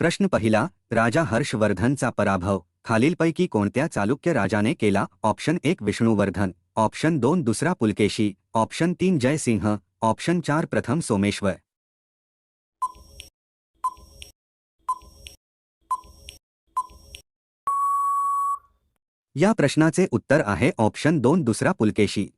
प्रश्न पहिला, राजा हर्षवर्धनचा पराभव. खालीलपैकी कोणत्या चालुक्य राजाने केला? ऑप्शन एक, विष्णुवर्धन. ऑप्शन दोन, दुसरा पुलकेशी. ऑप्शन तीन, जयसिंह. ऑप्शन चार, प्रथम सोमेश्वर. या प्रश्नाचे उत्तर आहे, ऑप्शन दोन, दुसरा पुलकेशी.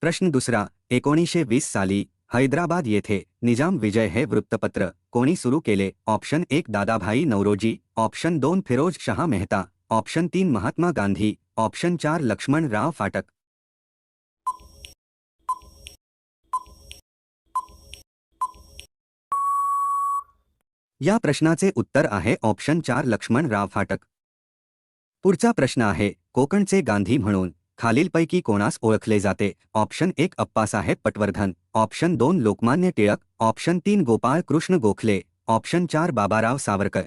प्रश्न दुसरा, एकोणीसशे वीस साली हैदराबाद येथे निज़ाम विजय हे वृत्तपत्र। कोणी सुरू केले। ऑप्शन एक दादाभाई नवरोजी ऑप्शन दोन फिरोज शहा मेहता। ऑप्शन तीन महात्मा गांधी। ऑप्शन चार लक्ष्मणराव फाटक। या प्रश्नाचे उत्तर आहे ऑप्शन चार लक्ष्मणराव फाटक. पुढचा प्रश्न आहे, कोकणचे गांधी म्हणून. खालीलपैकी कोणास ओळखले जाते? ऑप्शन एक अप्पासाहेब पटवर्धन. ऑप्शन दोन लोकमान्य टिळक. ऑप्शन तीन गोपाळ कृष्ण गोखले. ऑप्शन चार बाबाराव सावरकर.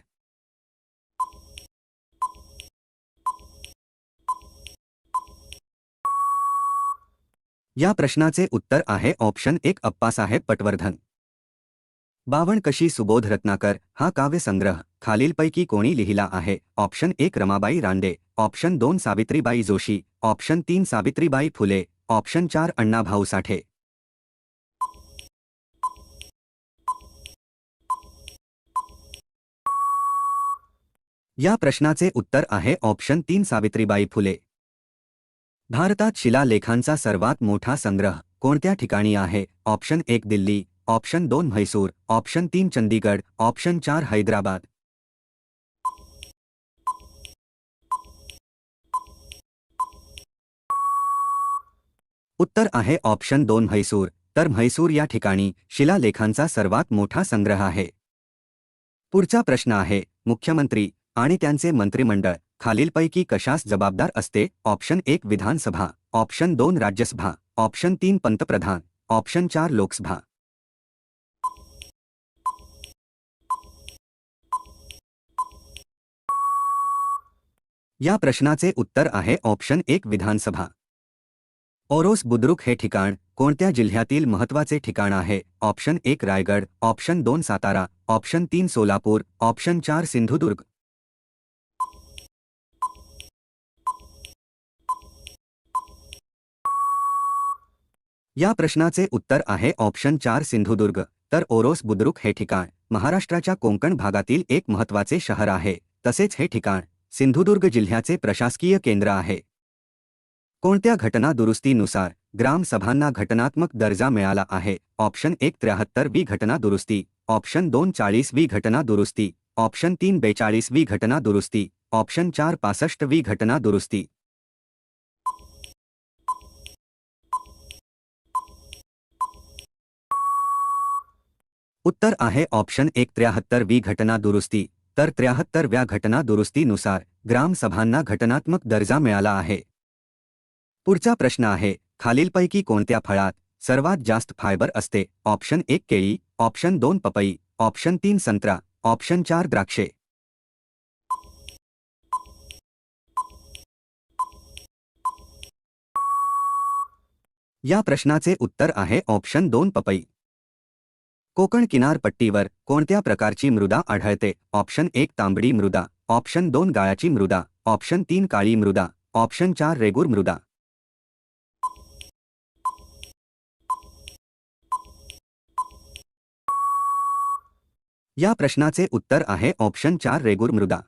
या प्रश्नाचे उत्तर आहे ऑप्शन एक अप्पासाहेब पटवर्धन. बावण कशी सुबोध रत्नाकर हा काव्यसंग्रह. खालीलपैकी कोणी लिहिला आहे. ऑप्शन एक रमाबाई रांडे. ऑप्शन दोन सावित्रीबाई जोशी. ऑप्शन तीन सावित्रीबाई फुले. ऑप्शन चार अण्णाभाऊ साठे. या प्रश्नाचे उत्तर आहे. ऑप्शन तीन सावित्रीबाई फुले. भारतात शिलालेखांचा सर्वात मोठा संग्रह कोणत्या ठिकाणी आहे? ऑप्शन एक दिल्ली. ऑप्शन दोन म्हैसूर, ऑप्शन तीन चंदीगड ऑप्शन चार हैदराबाद. उत्तर आहे ऑप्शन दोन म्हैसूर, तर म्हैसूर या ठिकाणी शिलालेखांचा सर्वात मोठा संग्रह आहे. पुढचा प्रश्न आहे, मुख्यमंत्री आणि त्यांचे मंत्रिमंडळ खालीलपैकी कशास जबाबदार असते? ऑप्शन एक विधानसभा, ऑप्शन दोन राज्यसभा, ऑप्शन तीन पंतप्रधान, ऑप्शन चार लोकसभा. या प्रश्नाचे उत्तर आहे ऑप्शन एक विधानसभा. ओरोस बुद्रुक हे ठिकाण कोणत्या जिल्ह्यातील महत्वाचे ठिकाण आहे? ऑप्शन एक रायगड, ऑप्शन दोन सातारा, ऑप्शन तीन सोलापूर, ऑप्शन चार सिंधुदुर्ग. या प्रश्नाचे उत्तर आहे ऑप्शन चार सिंधुदुर्ग. तर ओरोस बुद्रुक हे ठिकाण महाराष्ट्राच्या कोकण भागातील एक महत्वाचे शहर आहे. तसेच हे ठिकाण सिंधुदुर्ग जिल्ह्याचे प्रशासकीय केंद्र आहे. कोणत्या घटना दुरुस्तीनुसार ग्रामसभांना घटनात्मक दर्जा मिळाला आहे? ऑप्शन एक त्र्याहत्तर वी घटना दुरुस्ती ऑप्शन दोन चाळीस वी घटना दुरुस्ती ऑप्शन तीन बेचाळीस वी घटना दुरुस्ती ऑप्शन चार पासष्ट वी घटना दुरुस्ती उत्तर आहे ऑप्शन एक त्र्याहत्तर वी घटना दुरुस्ती तर त्र्याहत्तरव्या घटना दुरुस्तीनुसार ग्रामसभांना घटनात्मक दर्जा मिळाला आहे. पुढचा प्रश्न आहे, खालीलपैकी कोणत्या फळात सर्वात जास्त फायबर असते? ऑप्शन एक केळी, ऑप्शन दोन पपई, ऑप्शन तीन संत्रा, ऑप्शन चार द्राक्षे. या प्रश्नाचे उत्तर आहे ऑप्शन दोन पपई. कोकण किनारपट्टीवर कोणत्या प्रकारची मृदा आढळते? ऑप्शन एक तांबडी मृदा ऑप्शन दोन गाळाची मृदा ऑप्शन तीन काळी मृदा ऑप्शन चार रेगूर मृदा. या प्रश्नाचे उत्तर आहे ऑप्शन चार रेगूर मृदा.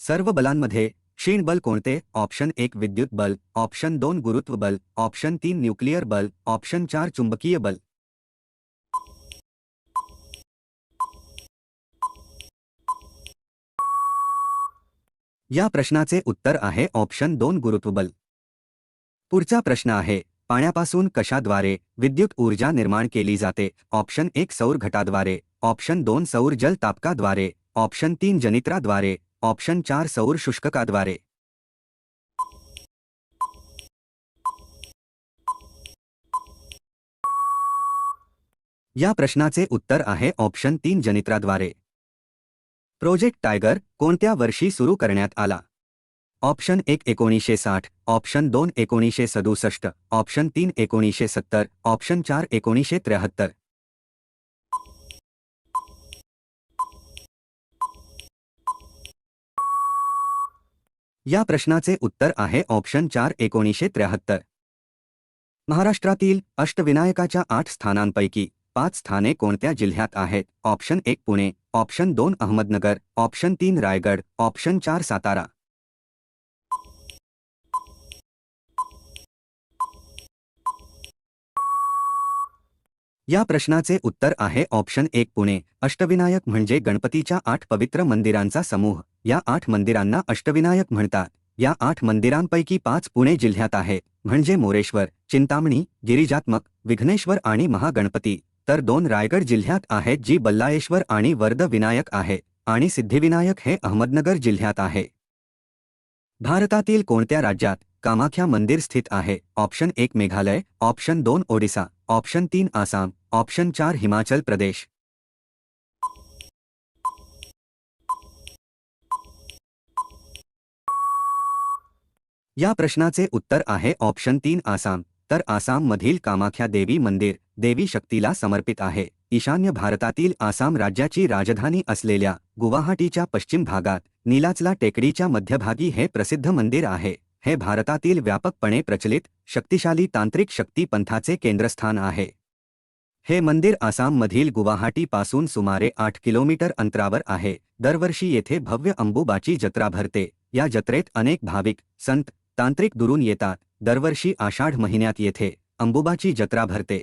सर्व बलांमध्ये क्षीण बल कोणते? ऑप्शन एक विद्युत बल ऑप्शन दोन गुरुत्व बल ऑप्शन तीन न्यूक्लिअर बल ऑप्शन चार चुंबकीय बल. या प्रश्नाचे उत्तर आहे ऑप्शन दोन गुरुत्वबल. पुढचा प्रश्न आहे, पाण्यापासून कशाद्वारे विद्युत ऊर्जा निर्माण केली जाते? ऑप्शन एक, सौर घटाद्वारे. ऑप्शन दोन, सौर जल तापकाद्वारे. ऑप्शन तीन, जनित्राद्वारे. ऑप्शन चार, सौर शुष्ककाद्वारे या प्रश्नाचे उत्तर आहे ऑप्शन तीन, जनित्राद्वारे. प्रोजेक्ट टायगर कोणत्या वर्षी सुरू करण्यात आला? ऑप्शन एक एकोणीसशे साठ ऑप्शन दोन एकोणीसशे सदुसष्ट ऑप्शन तीन एकोणीसशे सत्तर ऑप्शन चार एकोणीसशे त्र्याहत्तर. या प्रश्नाचे उत्तर आहे ऑप्शन चार एकोणीसशे त्र्याहत्तर. महाराष्ट्रातील अष्टविनायकाच्या आठ स्थानांपैकी पाच स्थाने कोणत्या जिल्ह्यात आहेत? ऑप्शन एक पुणे ऑप्शन दोन अहमदनगर ऑप्शन तीन रायगड ऑप्शन चार सातारा. या प्रश्नाचे उत्तर आहे ऑप्शन एक पुणे. अष्टविनायक म्हणजे गणपतीच्या आठ पवित्र मंदिरांचा समूह. या आठ मंदिरांना अष्टविनायक म्हणतात. या आठ मंदिरांपैकी पाच पुणे जिल्ह्यात आहे. म्हणजे मोरेश्वर चिंतामणी गिरिजात्मक विघ्नेश्वर आणि महागणपती. तर दोन रायगड जिल्ह्यात आहेत जी बल्लाळेश्वर आणि वर्द विनायक आहे आणि सिद्धिविनायक हे अहमदनगर जिल्ह्यात आहे. भारतातील कोणत्या राज्यात कामाख्या मंदिर स्थित आहे? ऑप्शन एक मेघालय, ऑप्शन दोन ओडिसा, ऑप्शन तीन आसाम, ऑप्शन चार हिमाचल प्रदेश. या प्रश्नाचे उत्तर आहे ऑप्शन तीन आसाम, तर आसाममधील कामाख्या देवी मंदिर. देवी शक्तीला समर्पित आहे. ईशान्य भारतातील आसाम राज्याची राजधानी असलेल्या गुवाहाटीच्या पश्चिम भागात नीलाचला टेकडीच्या मध्यभागी हे प्रसिद्ध मंदिर आहे. हे भारतातील व्यापकपणे प्रचलित शक्तिशाली तांत्रिक शक्ती पंथाचे केंद्रस्थान आहे. हे मंदिर आसाममधील गुवाहाटीपासून सुमारे आठ किलोमीटर अंतरावर आहे. दरवर्षी येथे भव्य अंबुबाची जत्रा भरते. या जत्रेत अनेक भाविक संत तांत्रिक दुरून येतात. दरवर्षी आषाढ महिन्यात येथे अंबुबाची जत्रा भरते.